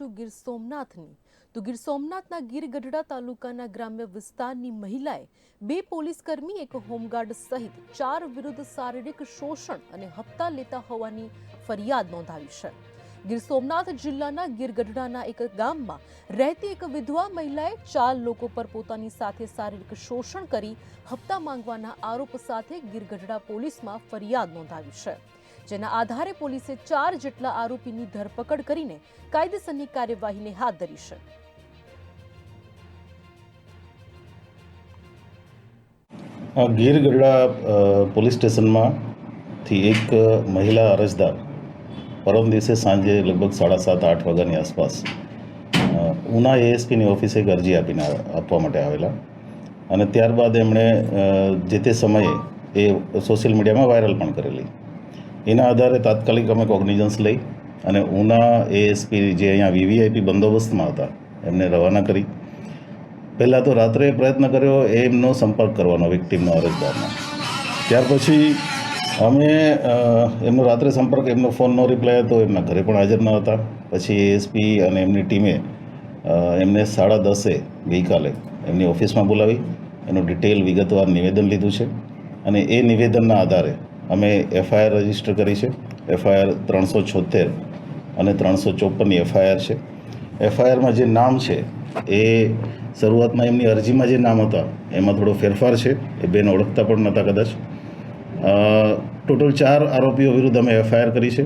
ગીર સોમનાથની. તો ગીર સોમનાથના ગીર ગઢડા તાલુકાના ગ્રામ્ય વિસ્તારની મહિલાએ બે પોલીસકર્મી, એક હોમગાર્ડ સહિત ચાર વિરુદ્ધ શારીરિક શોષણ અને હપ્તા લેતા હોવાની ફરિયાદ નોંધાવી છે. ગીર સોમનાથ જિલ્લાના ગીર ગઢડાના એક ગામમાં રહેતી એક વિધવા મહિલાએ ચાર લોકો પર પોતાની સાથે શારીરિક શોષણ કરી હપ્તા માંગવાના આરોપ સાથે ગીર ગઢડા પોલીસમાં ફરિયાદ નોંધાવી છે. જેના આધારે પોલીસે ચાર જેટલા આરોપીની ધરપકડ કરીને કાયદેસરની કાર્યવાહીને હાથ ધરી છે. ગીર ગઢડા પોલીસ સ્ટેશનમાંથી એક મહિલા અરજદાર પરમ દિવસે સાંજે લગભગ સાડા સાત, આઠ વાગ્યાની આસપાસ ઉના એએસપીની ઓફિસે એક અરજી આપીને આપવા માટે આવેલા. અને ત્યારબાદ એમણે જે તે સમયે એ સોશિયલ મીડિયામાં વાયરલ પણ કરેલી. એના આધારે તાત્કાલિક અમે કોગ્નિઝન્સ લઈ અને ઉના એએસપી જે અહીંયા વીવીઆઈપી બંદોબસ્તમાં હતા, એમને રવાના કરી. પહેલાં તો રાત્રે પ્રયત્ન કર્યો એમનો સંપર્ક કરવાનો વિક્ટીમનો અરજદારનો. ત્યાર પછી અમે એમનો રાત્રે સંપર્ક, એમનો ફોનનો રિપ્લાય હતો, એમના ઘરે પણ હાજર ન હતા. પછી એએસપી અને એમની ટીમે એમને સાડા દસે ગઈકાલે એમની ઓફિસમાં બોલાવી, એનું ડિટેલ વિગતવાર નિવેદન લીધું છે. અને એ નિવેદનના આધારે અમે એફઆઈઆર રજિસ્ટર કરી છે. એફઆઈઆર ત્રણસો છોતેર અને ત્રણસો ચોપનની એફઆઈઆર છે. એફઆઈઆરમાં જે નામ છે, એ શરૂઆતમાં એમની અરજીમાં જે નામ હતા, એમાં થોડો ફેરફાર છે. એ બેન ઓળખતા પણ નહોતા કદાચ. ટોટલ ચાર આરોપીઓ વિરુદ્ધ અમે એફઆઈઆર કરી છે.